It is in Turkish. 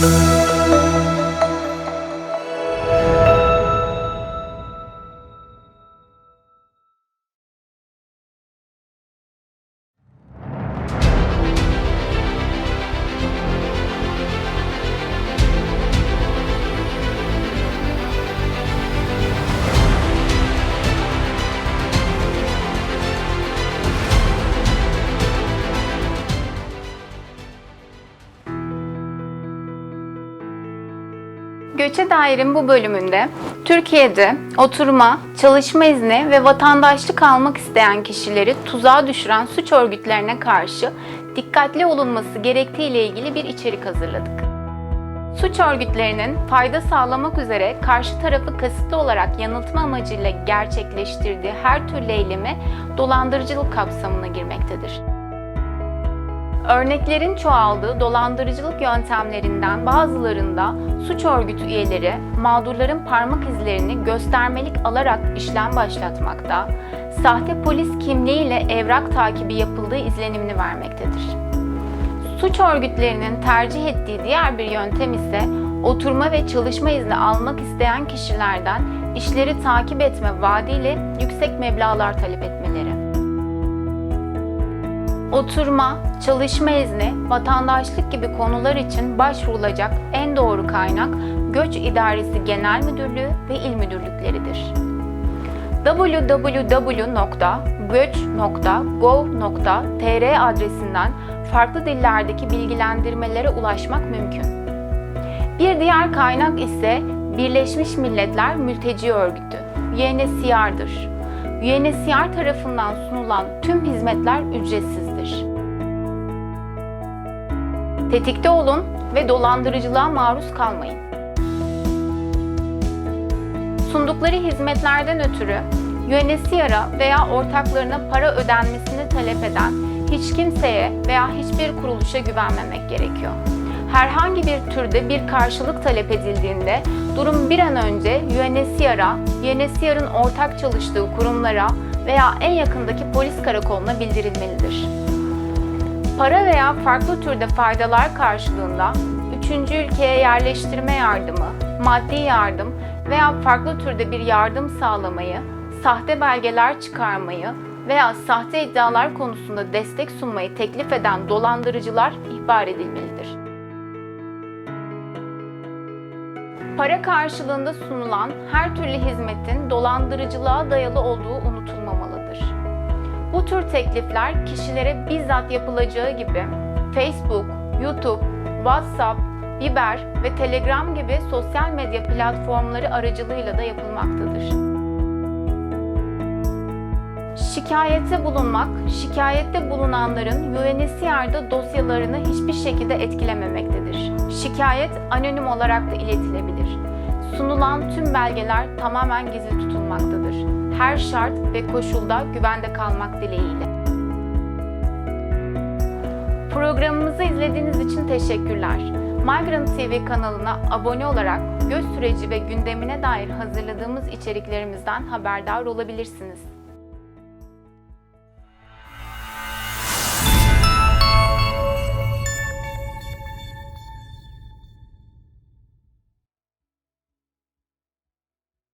Música Göçe Dair'in bu bölümünde Türkiye'de oturma, çalışma izni ve vatandaşlık almak isteyen kişileri tuzağa düşüren suç örgütlerine karşı dikkatli olunması gerektiği ile ilgili bir içerik hazırladık. Suç örgütlerinin fayda sağlamak üzere karşı tarafı kasıtlı olarak yanıltma amacıyla gerçekleştirdiği her türlü eylemi dolandırıcılık kapsamına girmektedir. Örneklerin çoğaldığı dolandırıcılık yöntemlerinden bazılarında suç örgütü üyeleri mağdurların parmak izlerini göstermelik alarak işlem başlatmakta, sahte polis kimliğiyle evrak takibi yapıldığı izlenimini vermektedir. Suç örgütlerinin tercih ettiği diğer bir yöntem ise oturma ve çalışma izni almak isteyen kişilerden işleri takip etme vaadiyle yüksek meblağlar talep etmeleri. Oturma, çalışma izni, vatandaşlık gibi konular için başvurulacak en doğru kaynak Göç İdaresi Genel Müdürlüğü ve İl Müdürlükleridir. www.göç.gov.tr adresinden farklı dillerdeki bilgilendirmelere ulaşmak mümkün. Bir diğer kaynak ise Birleşmiş Milletler Mülteci Örgütü, UNHCR'dır. UNHCR tarafından sunulan tüm hizmetler ücretsizdir. Tetikte olun ve dolandırıcılığa maruz kalmayın. Sundukları hizmetlerden ötürü UNHCR'a veya ortaklarına para ödenmesini talep eden hiç kimseye veya hiçbir kuruluşa güvenmemek gerekiyor. Herhangi bir türde bir karşılık talep edildiğinde durum bir an önce UNHCR'a, UNHCR'ın ortak çalıştığı kurumlara veya en yakındaki polis karakoluna bildirilmelidir. Para veya farklı türde faydalar karşılığında üçüncü ülkeye yerleştirme yardımı, maddi yardım veya farklı türde bir yardım sağlamayı, sahte belgeler çıkarmayı veya sahte iddialar konusunda destek sunmayı teklif eden dolandırıcılar ihbar edilmelidir. Para karşılığında sunulan her türlü hizmetin dolandırıcılığa dayalı olduğu unutulmamalıdır. Bu tür teklifler kişilere bizzat yapılacağı gibi Facebook, YouTube, WhatsApp, Viber ve Telegram gibi sosyal medya platformları aracılığıyla da yapılmaktadır. Şikayette bulunmak, şikayette bulunanların UNHCR'da dosyalarını hiçbir şekilde etkilememektedir. Şikayet anonim olarak da iletilebilir. Sunulan tüm belgeler tamamen gizli tutulmaktadır. Her şart ve koşulda güvende kalmak dileğiyle. Programımızı izlediğiniz için teşekkürler. Migrant TV kanalına abone olarak göç süreci ve gündemine dair hazırladığımız içeriklerimizden haberdar olabilirsiniz.